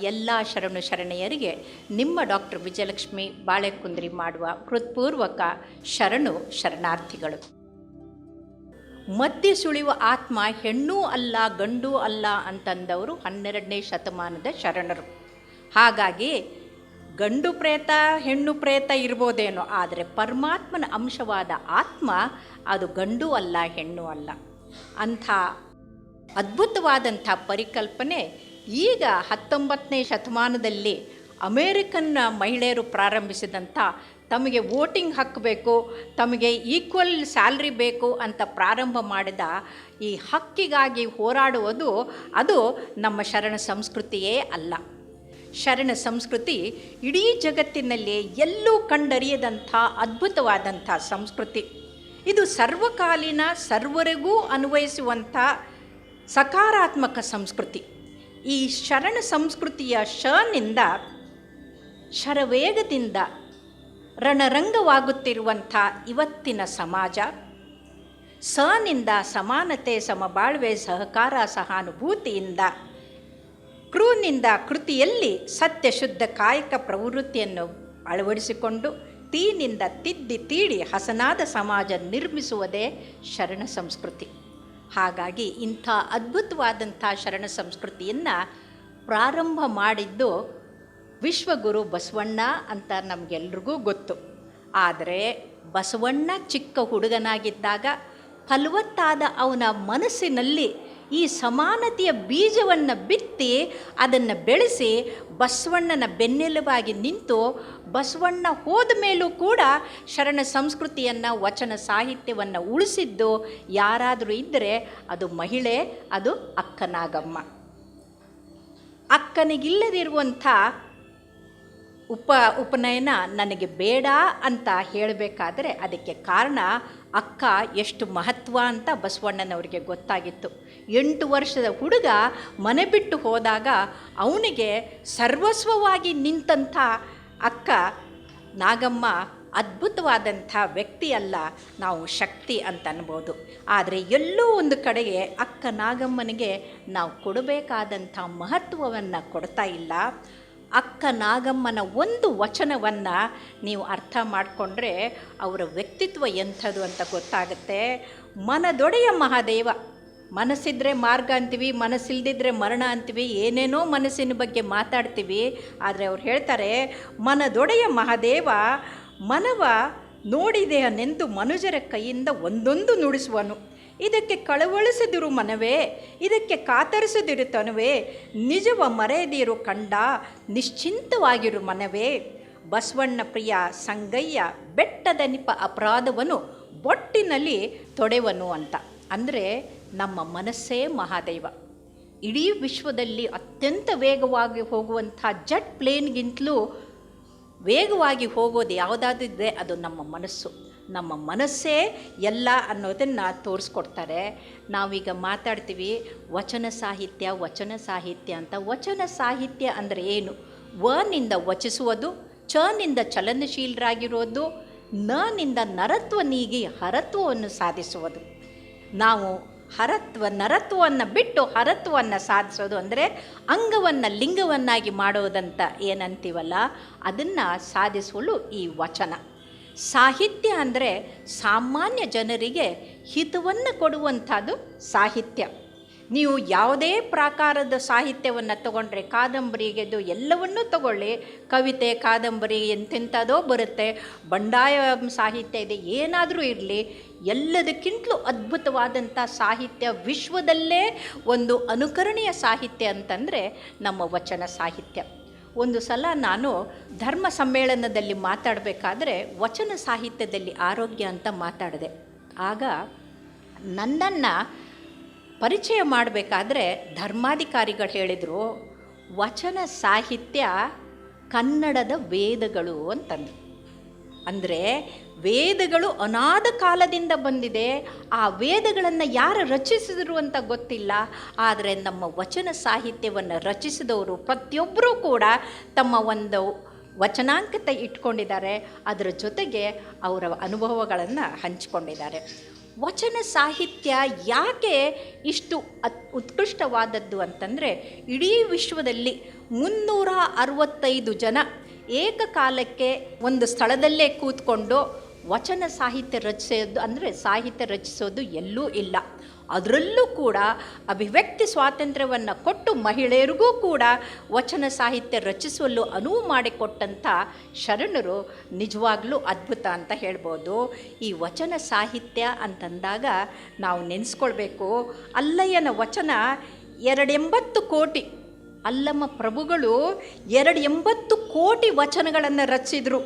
ಎಲ್ಲ ಶರಣು ಶರಣೆಯರಿಗೆ ನಿಮ್ಮ ಡಾಕ್ಟರ್ ವಿಜಯಲಕ್ಷ್ಮಿ ಬಾಳೆಕುಂದ್ರಿ ಮಾಡುವ ಹೃತ್ಪೂರ್ವಕ ಶರಣು ಶರಣಾರ್ಥಿಗಳು. ಮದ್ಯ ಸುಳಿಯುವ ಆತ್ಮ ಹೆಣ್ಣೂ ಅಲ್ಲ, ಗಂಡೂ ಅಲ್ಲ ಅಂತಂದವರು ಹನ್ನೆರಡನೇ ಶತಮಾನದ ಶರಣರು. ಹಾಗಾಗಿ ಗಂಡು ಪ್ರೇತ, ಹೆಣ್ಣು ಪ್ರೇತ ಇರ್ಬೋದೇನೋ, ಆದರೆ ಪರಮಾತ್ಮನ ಅಂಶವಾದ ಆತ್ಮ ಅದು ಗಂಡು ಅಲ್ಲ, ಹೆಣ್ಣು ಅಲ್ಲ. ಅಂಥ ಅದ್ಭುತವಾದಂಥ ಪರಿಕಲ್ಪನೆ ಈಗ ಹತ್ತೊಂಬತ್ತನೇ ಶತಮಾನದಲ್ಲಿ ಅಮೇರಿಕನ್ ಮಹಿಳೆಯರು ಪ್ರಾರಂಭಿಸಿದಂಥ ತಮಗೆ ವೋಟಿಂಗ್ ಬೇಕು, ತಮಗೆ ಈಕ್ವಲ್ ಸ್ಯಾಲ್ರಿ ಬೇಕು ಅಂತ ಪ್ರಾರಂಭ ಮಾಡಿದ ಈ ಹಕ್ಕಿಗಾಗಿ ಹೋರಾಡುವುದು ಅದು ನಮ್ಮ ಶರಣ ಸಂಸ್ಕೃತಿಯೇ ಅಲ್ಲ. ಶರಣ ಸಂಸ್ಕೃತಿ ಇಡೀ ಜಗತ್ತಿನಲ್ಲಿ ಎಲ್ಲೂ ಕಂಡರಿಯದಂಥ ಅದ್ಭುತವಾದಂಥ ಸಂಸ್ಕೃತಿ. ಇದು ಸರ್ವಕಾಲೀನ ಸರ್ವರಿಗೂ ಅನ್ವಯಿಸುವಂಥ ಸಕಾರಾತ್ಮಕ ಸಂಸ್ಕೃತಿ. ಈ ಶರಣ ಸಂಸ್ಕೃತಿಯ ಶನಿಂದ ಶರವೇಗದಿಂದ ರಣರಂಗವಾಗುತ್ತಿರುವಂಥ ಇವತ್ತಿನ ಸಮಾಜ, ಸನಿಂದ ಸಮಾನತೆ ಸಮಬಾಳ್ವೆ ಸಹಕಾರ ಸಹಾನುಭೂತಿಯಿಂದ ಕ್ರೂನಿಂದ ಕೃತಿಯಲ್ಲಿ ಸತ್ಯ ಶುದ್ಧ ಕಾಯಕ ಪ್ರವೃತ್ತಿಯನ್ನು ಅಳವಡಿಸಿಕೊಂಡು ತೀನಿಂದ ತಿದ್ದಿ ತೀಡಿ ಹಸನಾದ ಸಮಾಜ ನಿರ್ಮಿಸುವುದೇ ಶರಣ ಸಂಸ್ಕೃತಿ. ಹಾಗಾಗಿ ಇಂಥ ಅದ್ಭುತವಾದಂಥ ಶರಣ ಸಂಸ್ಕೃತಿಯನ್ನು ಪ್ರಾರಂಭ ಮಾಡಿದ್ದು ವಿಶ್ವಗುರು ಬಸವಣ್ಣ ಅಂತ ನಮಗೆಲ್ರಿಗೂ ಗೊತ್ತು. ಆದರೆ ಬಸವಣ್ಣ ಚಿಕ್ಕ ಹುಡುಗನಾಗಿದ್ದಾಗ ಫಲವತ್ತಾದ ಅವನ ಮನಸ್ಸಿನಲ್ಲಿ ಈ ಸಮಾನತೆಯ ಬೀಜವನ್ನು ಬಿತ್ತಿ ಅದನ್ನು ಬೆಳೆಸಿ ಬಸವಣ್ಣನ ಬೆನ್ನೆಲುಬಾಗಿ ನಿಂತು ಬಸವಣ್ಣ ಹೋದ ಮೇಲೂ ಕೂಡ ಶರಣ ಸಂಸ್ಕೃತಿಯನ್ನು, ವಚನ ಸಾಹಿತ್ಯವನ್ನು ಉಳಿಸಿದ್ದು ಯಾರಾದರೂ ಇದ್ದರೆ ಅದು ಮಹಿಳೆ, ಅದು ಅಕ್ಕನಾಗಮ್ಮ. ಅಕ್ಕನಿಗಿಲ್ಲದಿರುವಂಥ ಉಪ, ಉಪನಯನ ನನಗೆ ಬೇಡ ಅಂತ ಹೇಳಬೇಕಾದ್ರೆ ಅದಕ್ಕೆ ಕಾರಣ ಅಕ್ಕ ಎಷ್ಟು ಮಹತ್ವ ಅಂತ ಬಸವಣ್ಣನವರಿಗೆ ಗೊತ್ತಾಗಿತ್ತು. ಎಂಟು ವರ್ಷದ ಹುಡುಗ ಮನೆ ಬಿಟ್ಟು ಹೋದಾಗ ಅವನಿಗೆ ಸರ್ವಸ್ವವಾಗಿ ನಿಂತಂಥ ಅಕ್ಕ, ನಾಗಮ್ಮ ಅದ್ಭುತವಾದಂಥ ವ್ಯಕ್ತಿ ಅಲ್ಲ ನಾವು ಶಕ್ತಿ ಅಂತ ಅನ್ಬೋದು. ಆದರೆ ಎಲ್ಲೋ ಒಂದು ಕಡೆಗೆ ಅಕ್ಕ, ನಾಗಮ್ಮನಿಗೆ ನಾವು ಕೊಡಬೇಕಾದಂಥ ಮಹತ್ವವನ್ನು ಕೊಡ್ತಾ ಇಲ್ಲ. ಅಕ್ಕ, ನಾಗಮ್ಮನ ಒಂದು ವಚನವನ್ನು ನೀವು ಅರ್ಥ ಮಾಡಿಕೊಂಡ್ರೆ ಅವರ ವ್ಯಕ್ತಿತ್ವ ಎಂಥದ್ದು ಅಂತ ಗೊತ್ತಾಗುತ್ತೆ. ಮನದೊಡೆಯ ಮಹಾದೇವ ಮನಸ್ಸಿದ್ರೆ ಮಾರ್ಗ ಅಂತೀವಿ, ಮನಸ್ಸಿಲ್ದಿದ್ರೆ ಮರಣ ಅಂತೀವಿ, ಏನೇನೋ ಮನಸ್ಸಿನ ಬಗ್ಗೆ ಮಾತಾಡ್ತೀವಿ. ಆದರೆ ಅವ್ರು ಹೇಳ್ತಾರೆ, ಮನದೊಡೆಯ ಮಹಾದೇವ ಮನವ ನೋಡಿದೆಯನೆಂದು ಮನುಜರ ಕೈಯಿಂದ ಒಂದೊಂದು ನುಡಿಸುವನು. ಇದಕ್ಕೆ ಕಳವಳಿಸದಿರು ಮನವೇ, ಇದಕ್ಕೆ ಕಾತರಿಸದಿರು ತನುವೇ. ನಿಜವ ಮರೆಯದಿರು ಕಂಡ ನಿಶ್ಚಿಂತವಾಗಿರು ಮನವೇ. ಬಸವಣ್ಣ ಪ್ರಿಯ ಸಂಗಯ್ಯ ಬೆಟ್ಟದ ನಿಪ ಅಪರಾಧವನ್ನು ಬೊಟ್ಟಿನಲ್ಲಿ ತೊಡೆವನು ಅಂತ. ಅಂದರೆ ನಮ್ಮ ಮನಸ್ಸೇ ಮಹಾದೈವ. ಇಡೀ ವಿಶ್ವದಲ್ಲಿ ಅತ್ಯಂತ ವೇಗವಾಗಿ ಹೋಗುವಂಥ ಜಟ್ ಪ್ಲೇನ್ಗಿಂತಲೂ ವೇಗವಾಗಿ ಹೋಗೋದು ಯಾವುದಾದಿದ್ರೆ ಅದು ನಮ್ಮ ಮನಸ್ಸು. ನಮ್ಮ ಮನಸ್ಸೇ ಎಲ್ಲ ಅನ್ನೋದನ್ನು ತೋರಿಸ್ಕೊಡ್ತಾರೆ. ನಾವೀಗ ಮಾತಾಡ್ತೀವಿ, ವಚನ ಸಾಹಿತ್ಯ ವಚನ ಸಾಹಿತ್ಯ ಅಂತ. ವಚನ ಸಾಹಿತ್ಯ ಅಂದರೆ ಏನು? ವನಿಂದ ವಚಿಸುವುದು ಚನಿಂದ ಚಲನಶೀಲರಾಗಿರೋದು ನನಿಂದ ನರತ್ವ ನೀಗಿ ಹರತ್ವವನ್ನು ಸಾಧಿಸುವುದು. ನಾವು ಹರತ್ವ, ನರತ್ವವನ್ನು ಬಿಟ್ಟು ಹರತ್ವವನ್ನು ಸಾಧಿಸೋದು ಅಂದರೆ ಅಂಗವನ್ನು ಲಿಂಗವನ್ನಾಗಿ ಮಾಡೋದಂತ ಏನಂತೀವಲ್ಲ, ಅದನ್ನು ಸಾಧಿಸಲು ಈ ವಚನ. ಸಾಹಿತ್ಯ ಅಂದರೆ ಸಾಮಾನ್ಯ ಜನರಿಗೆ ಹಿತವನ್ನು ಕೊಡುವಂಥದ್ದು ಸಾಹಿತ್ಯ. ನೀವು ಯಾವುದೇ ಪ್ರಾಕಾರದ ಸಾಹಿತ್ಯವನ್ನು ತಗೊಂಡ್ರೆ ಕಾದಂಬರಿಗೆದು ಎಲ್ಲವನ್ನೂ ತಗೊಳ್ಳಿ. ಕವಿತೆ, ಕಾದಂಬರಿ ಎಂತೆಂಥದೋ ಬರುತ್ತೆ. ಬಂಡಾಯ ಸಾಹಿತ್ಯ ಇದೆ, ಏನಾದರೂ ಇರಲಿ. ಎಲ್ಲದಕ್ಕಿಂತಲೂ ಅದ್ಭುತವಾದಂಥ ಸಾಹಿತ್ಯ ವಿಶ್ವದಲ್ಲೇ ಒಂದು ಅನುಕರಣೀಯ ಸಾಹಿತ್ಯ ಅಂತಂದರೆ ನಮ್ಮ ವಚನ ಸಾಹಿತ್ಯ. ಒಂದು ಸಲ ನಾನು ಧರ್ಮ ಸಮ್ಮೇಳನದಲ್ಲಿ ಮಾತಾಡಬೇಕಾದ್ರೆ ವಚನ ಸಾಹಿತ್ಯದಲ್ಲಿ ಆರೋಗ್ಯ ಅಂತ ಮಾತಾಡಿದೆ. ಆಗ ನನ್ನನ್ನು ಪರಿಚಯ ಮಾಡಬೇಕಾದ್ರೆ ಧರ್ಮಾಧಿಕಾರಿಗಳು ಹೇಳಿದರು, ವಚನ ಸಾಹಿತ್ಯ ಕನ್ನಡದ ವೇದಗಳು ಅಂತಂದರು. ಅಂದರೆ ವೇದಗಳು ಅನಾದ ಕಾಲದಿಂದ ಬಂದಿದೆ, ಆ ವೇದಗಳನ್ನು ಯಾರು ರಚಿಸಿದರು ಅಂತ ಗೊತ್ತಿಲ್ಲ, ಆದರೆ ನಮ್ಮ ವಚನ ಸಾಹಿತ್ಯವನ್ನು ರಚಿಸಿದವರು ಪ್ರತಿಯೊಬ್ಬರೂ ಕೂಡ ತಮ್ಮ ಒಂದು ವಚನಾಂಕತೆ ಇಟ್ಕೊಂಡಿದ್ದಾರೆ, ಅದರ ಜೊತೆಗೆ ಅವರ ಅನುಭವಗಳನ್ನು ಹಂಚಿಕೊಂಡಿದ್ದಾರೆ. ವಚನ ಸಾಹಿತ್ಯ ಯಾಕೆ ಇಷ್ಟು ಅತ್, ಉತ್ಕೃಷ್ಟವಾದದ್ದು ಅಂತಂದರೆ ಇಡೀ ವಿಶ್ವದಲ್ಲಿ ಮುನ್ನೂರ ಅರವತ್ತೈದು ಜನ ಏಕಕಾಲಕ್ಕೆ ಒಂದು ಸ್ಥಳದಲ್ಲೇ ಕೂತ್ಕೊಂಡು ವಚನ ಸಾಹಿತ್ಯ ರಚಿಸೋದು ಅಂದರೆ ಸಾಹಿತ್ಯ ರಚಿಸೋದು ಎಲ್ಲೂ ಇಲ್ಲ. ಅದರಲ್ಲೂ ಕೂಡ ಅಭಿವ್ಯಕ್ತಿ ಸ್ವಾತಂತ್ರ್ಯವನ್ನು ಕೊಟ್ಟು ಮಹಿಳೆಯರಿಗೂ ಕೂಡ ವಚನ ಸಾಹಿತ್ಯ ರಚಿಸಲು ಅನುವು ಮಾಡಿಕೊಟ್ಟಂಥ ಶರಣರು ನಿಜವಾಗ್ಲೂ ಅದ್ಭುತ ಅಂತ ಹೇಳ್ಬೋದು. ಈ ವಚನ ಸಾಹಿತ್ಯ ಅಂತಂದಾಗ ನಾವು ನೆನೆಸ್ಕೊಳ್ಬೇಕು, ಅಲ್ಲಯ್ಯನ ವಚನ ಎರಡೆಂಬತ್ತು ಕೋಟಿ, ಅಲ್ಲಮ್ಮ ಪ್ರಭುಗಳು ಎರಡು ಎಂಬತ್ತು ಕೋಟಿ ವಚನಗಳನ್ನು ರಚಿಸಿದರು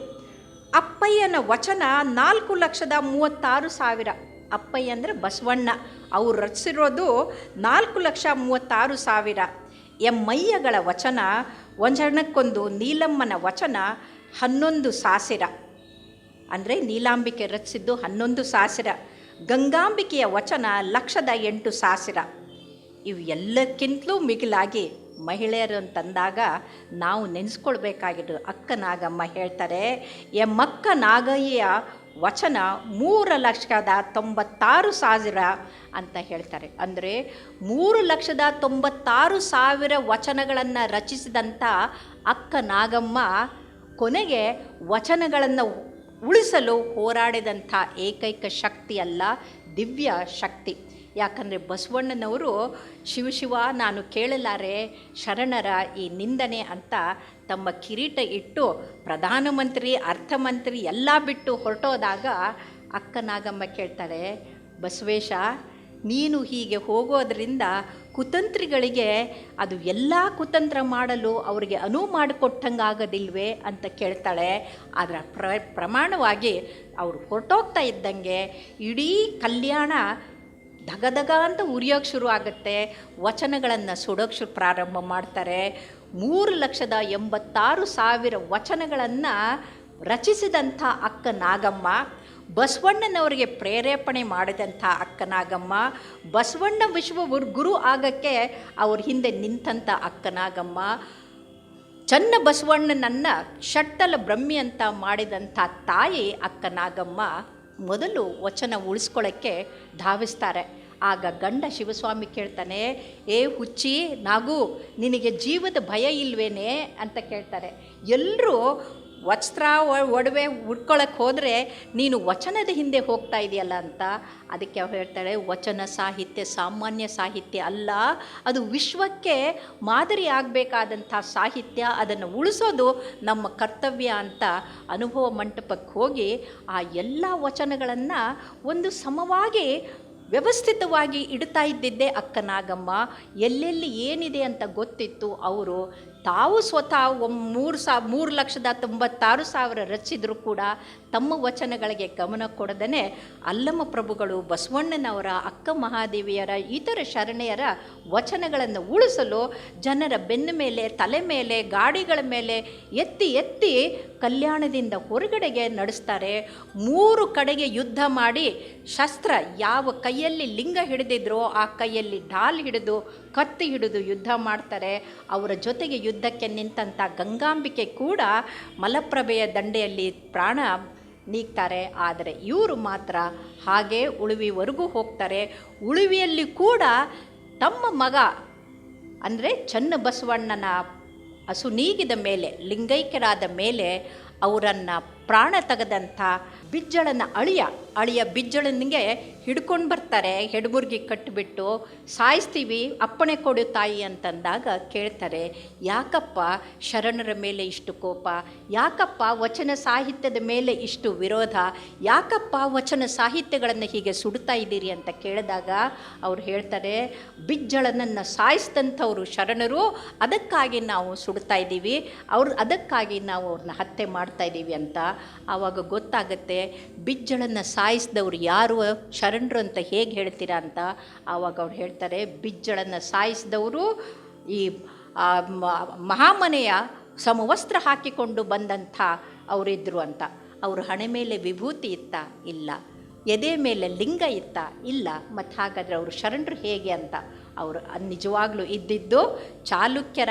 ಅಪ್ಪಯ್ಯನ ವಚನ ನಾಲ್ಕು ಲಕ್ಷದ ಮೂವತ್ತಾರು ಸಾವಿರ. ಅಪ್ಪಯ್ಯ ಅಂದರೆ ಬಸವಣ್ಣ. ಅವರು ರಚಿಸಿರೋದು ನಾಲ್ಕು ಲಕ್ಷ ಮೂವತ್ತಾರು ಸಾವಿರ. ಎಮ್ಮಯ್ಯಗಳ ವಚನ ಒಂಜಣಕ್ಕೊಂದು ನೀಲಮ್ಮನ ವಚನ, ಹನ್ನೊಂದು ಸಾಸಿರ. ಅಂದರೆ ನೀಲಾಂಬಿಕೆ ರಚಿಸಿದ್ದು ಹನ್ನೊಂದು ಸಾಸಿರ. ಗಂಗಾಂಬಿಕೆಯ ವಚನ ಲಕ್ಷದ ಎಂಟು ಸಾಸಿರ. ಇವು ಎಲ್ಲಕ್ಕಿಂತಲೂ ಮಿಗಿಲಾಗಿ ಮಹಿಳೆಯರು ಅಂತಂದಾಗ ನಾವು ನೆನೆಸ್ಕೊಳ್ಬೇಕಾಗಿದ್ದು ಅಕ್ಕ ನಾಗಮ್ಮ ಹೇಳ್ತಾರೆ ಎಮ್ಮಕ್ಕ ನಾಗಯ್ಯ ವಚನ ಮೂರು ಲಕ್ಷದ ತೊಂಬತ್ತಾರು ಸಾವಿರ ಅಂತ ಹೇಳ್ತಾರೆ. ಅಂದರೆ ಮೂರು ಲಕ್ಷದ ತೊಂಬತ್ತಾರು ಸಾವಿರ ವಚನಗಳನ್ನು ರಚಿಸಿದಂಥ ಅಕ್ಕ ನಾಗಮ್ಮ ಕೊನೆಗೆ ವಚನಗಳನ್ನು ಉಳಿಸಲು ಹೋರಾಡಿದಂಥ ಏಕೈಕ ಶಕ್ತಿ ಅಲ್ಲ ದಿವ್ಯ ಶಕ್ತಿ. ಯಾಕಂದರೆ ಬಸವಣ್ಣನವರು, ಶಿವ ಶಿವ, ನಾನು ಕೇಳಲಾರೆ ಶರಣರ ಈ ನಿಂದನೆ ಅಂತ ತಮ್ಮ ಕಿರೀಟ ಇಟ್ಟು ಪ್ರಧಾನಮಂತ್ರಿ, ಅರ್ಥಮಂತ್ರಿ ಎಲ್ಲ ಬಿಟ್ಟು ಹೊರಟೋದಾಗ ಅಕ್ಕ ನಾಗಮ್ಮ ಕೇಳ್ತಾಳೆ ಬಸವೇಶ, ನೀನು ಹೀಗೆ ಹೋಗೋದ್ರಿಂದ ಕುತಂತ್ರಿಗಳಿಗೆ ಅದು ಎಲ್ಲ ಕುತಂತ್ರ ಮಾಡಲು ಅವರಿಗೆ ಅನುವು ಮಾಡಿಕೊಟ್ಟಂಗಾಗೋದಿಲ್ವೇ ಅಂತ ಕೇಳ್ತಾಳೆ. ಅದರ ಪ್ರ, ಪ್ರಮಾಣವಾಗಿ ಅವರು ಹೊರಟೋಗ್ತಾ ಇದ್ದಂಗೆ ಇಡೀ ಕಲ್ಯಾಣ ಧಗಧಗ ಅಂತ ಉರಿಯೋಕ್ಕೆ ಶುರು ಆಗುತ್ತೆ. ವಚನಗಳನ್ನು ಸುಡೋಕ್ಕೆ ಶುರು ಪ್ರಾರಂಭ ಮಾಡ್ತಾರೆ. ಮೂರು ಲಕ್ಷದ ಎಂಬತ್ತಾರು ಸಾವಿರ ವಚನಗಳನ್ನು ರಚಿಸಿದಂಥ ಅಕ್ಕ ನಾಗಮ್ಮ, ಬಸವಣ್ಣನವರಿಗೆ ಪ್ರೇರೇಪಣೆ ಮಾಡಿದಂಥ ಅಕ್ಕ ನಾಗಮ್ಮ, ಬಸವಣ್ಣ ವಿಶ್ವ ಗುರು ಆಗಕ್ಕೆ ಅವ್ರ ಹಿಂದೆ ನಿಂತಂಥ ಅಕ್ಕ ನಾಗಮ್ಮ, ಚನ್ನ ಬಸವಣ್ಣನನ್ನು ಷಟ್ಟಲ ಬ್ರಹ್ಮಿ ಅಂತ ಮಾಡಿದಂಥ ತಾಯಿ ಅಕ್ಕ ನಾಗಮ್ಮ. ಮೊದಲು ವಚನ ಉಳಿಸ್ಕೊಳ್ಳೋಕ್ಕೆ ಧಾವಿಸ್ತಾರೆ. ಆಗ ಗಂಡ ಶಿವಸ್ವಾಮಿ ಕೇಳ್ತಾನೆ, ಏ ಹುಚ್ಚಿ, ನಾಗು, ನಿನಗೆ ಜೀವದ ಭಯ ಇಲ್ವೇನೆ? ಅಂತ ಕೇಳ್ತಾರೆ. ಎಲ್ಲರೂ ವಸ್ತ್ರ ಒಡವೆ ಉಟ್ಕೊಳ್ಳೋಕೆ ಹೋದರೆ ನೀನು ವಚನದ ಹಿಂದೆ ಹೋಗ್ತಾ ಇದೆಯಲ್ಲ ಅಂತ, ಅದಕ್ಕೆ ಅವ್ರು ಹೇಳ್ತಾರೆ, ವಚನ ಸಾಹಿತ್ಯ, ಸಾಮಾನ್ಯ ಸಾಹಿತ್ಯ ಅಲ್ಲ, ಅದು ವಿಶ್ವಕ್ಕೆ ಮಾದರಿ ಆಗಬೇಕಾದಂಥ ಸಾಹಿತ್ಯ, ಅದನ್ನು ಉಳಿಸೋದು ನಮ್ಮ ಕರ್ತವ್ಯ ಅಂತ ಅನುಭವ ಮಂಟಪಕ್ಕೆ ಹೋಗಿ ಆ ಎಲ್ಲ ವಚನಗಳನ್ನು ಒಂದು ಸಮವಾಗಿ ವ್ಯವಸ್ಥಿತವಾಗಿ ಇಡ್ತಾ ಇದ್ದಿದ್ದೆ ಅಕ್ಕನಾಗಮ್ಮ. ಎಲ್ಲೆಲ್ಲಿ ಏನಿದೆ ಅಂತ ಗೊತ್ತಿತ್ತು, ಅವರು ತಾವು ಸ್ವತಃ ಒಮ್ ಮೂರು ಸಾ, ಮೂರು ಲಕ್ಷದ ತೊಂಬತ್ತಾರು ಸಾವಿರ ರಚಿಸಿದರೂ ಕೂಡ ತಮ್ಮ ವಚನಗಳಿಗೆ ಗಮನ ಕೊಡದೇ ಅಲ್ಲಮ ಪ್ರಭುಗಳು ಬಸವಣ್ಣನವರ, ಅಕ್ಕ ಮಹಾದೇವಿಯರ, ಇತರ ಶರಣೆಯರ ವಚನಗಳನ್ನು ಉಳಿಸಲು ಜನರ ಬೆನ್ನ ಮೇಲೆ, ತಲೆ ಮೇಲೆ, ಗಾಡಿಗಳ ಮೇಲೆ ಎತ್ತಿ ಎತ್ತಿ ಕಲ್ಯಾಣದಿಂದ ಹೊರಗಡೆಗೆ ನಡೆಸ್ತಾರೆ. ಮೂರು ಕಡೆಗೆ ಯುದ್ಧ ಮಾಡಿ ಶಸ್ತ್ರ ಯಾವ ಕೈಯಲ್ಲಿ ಲಿಂಗ ಹಿಡಿದಿದ್ರೋ ಆ ಕೈಯಲ್ಲಿ ಢಾಲ್ ಹಿಡಿದು ಕತ್ತಿ ಹಿಡಿದು ಯುದ್ಧ ಮಾಡ್ತಾರೆ. ಅವರ ಜೊತೆಗೆ ಯುದ್ಧಕ್ಕೆ ನಿಂತಂಥ ಗಂಗಾಂಬಿಕೆ ಕೂಡ ಮಲಪ್ರಭೆಯ ದಂಡೆಯಲ್ಲಿ ಪ್ರಾಣ ನೀಗ್ತಾರೆ. ಆದರೆ ಇವರು ಮಾತ್ರ ಹಾಗೆ ಉಳುವಿವರೆಗೂ ಹೋಗ್ತಾರೆ. ಉಳುವಿಯಲ್ಲಿ ಕೂಡ ತಮ್ಮ ಮಗ, ಅಂದರೆ ಚನ್ನ ಬಸವಣ್ಣನ ಹಸು ನೀಗಿದ ಮೇಲೆ, ಲಿಂಗೈಕ್ಯರಾದ ಮೇಲೆ ಅವರನ್ನು ಪ್ರಾಣ ತೆಗೆದಂಥ ಬಿಜ್ಜಳನ ಅಳಿಯ ಅಳಿಯ ಬಿಜ್ಜಳನಿಗೆ ಹಿಡ್ಕೊಂಡು ಬರ್ತಾರೆ ಹೆಡ್ಬುರ್ಗಿ ಕಟ್ಟಿಬಿಟ್ಟು ಸಾಯಿಸ್ತೀವಿ, ಅಪ್ಪಣೆ ಕೊಡು ತಾಯಿ ಅಂತಂದಾಗ ಕೇಳ್ತಾರೆ, ಯಾಕಪ್ಪ ಶರಣರ ಮೇಲೆ ಇಷ್ಟು ಕೋಪ? ಯಾಕಪ್ಪ ವಚನ ಸಾಹಿತ್ಯದ ಮೇಲೆ ಇಷ್ಟು ವಿರೋಧ? ಯಾಕಪ್ಪ ವಚನ ಸಾಹಿತ್ಯಗಳನ್ನು ಹೀಗೆ ಸುಡ್ತಾ ಇದ್ದೀರಿ? ಅಂತ ಕೇಳಿದಾಗ ಅವ್ರು ಹೇಳ್ತಾರೆ, ಬಿಜ್ಜಳನನ್ನು ಸಾಯಿಸಿದಂಥವ್ರು ಶರಣರು, ಅದಕ್ಕಾಗಿ ನಾವು ಸುಡ್ತಾ ಇದ್ದೀವಿ. ಅವ್ರು, ಅದಕ್ಕಾಗಿ ನಾವು ಅವ್ರನ್ನ ಹತ್ಯೆ ಮಾಡ್ತಾ ಇದ್ದೀವಿ ಅಂತ. ಆವಾಗ ಗೊತ್ತಾಗುತ್ತೆ ಬಿಜ್ಜಳನ್ನು ಸಾಯಿಸಿದವರು ಯಾರು, ಶರಣರು ಅಂತ ಹೇಗೆ ಹೇಳ್ತೀರಾ ಅಂತ ಆವಾಗ ಅವ್ರು ಹೇಳ್ತಾರೆ, ಬಿಜ್ಜಳನ್ನು ಸಾಯಿಸಿದವರು ಈ ಮಹಾಮನೆಯ ಸಮವಸ್ತ್ರ ಹಾಕಿಕೊಂಡು ಬಂದಂಥ ಅವರಿದ್ದರು ಅಂತ. ಅವರು ಹಣೆ ಮೇಲೆ ವಿಭೂತಿ ಇತ್ತ? ಇಲ್ಲ. ಎದೆ ಮೇಲೆ ಲಿಂಗ ಇತ್ತ? ಇಲ್ಲ. ಮತ್ತು ಹಾಗಾದರೆ ಅವರು ಶರಣರು ಹೇಗೆ ಅಂತ ಅವರು ನಿಜವಾಗ್ಲೂ ಇದ್ದಿದ್ದು ಚಾಲುಕ್ಯರ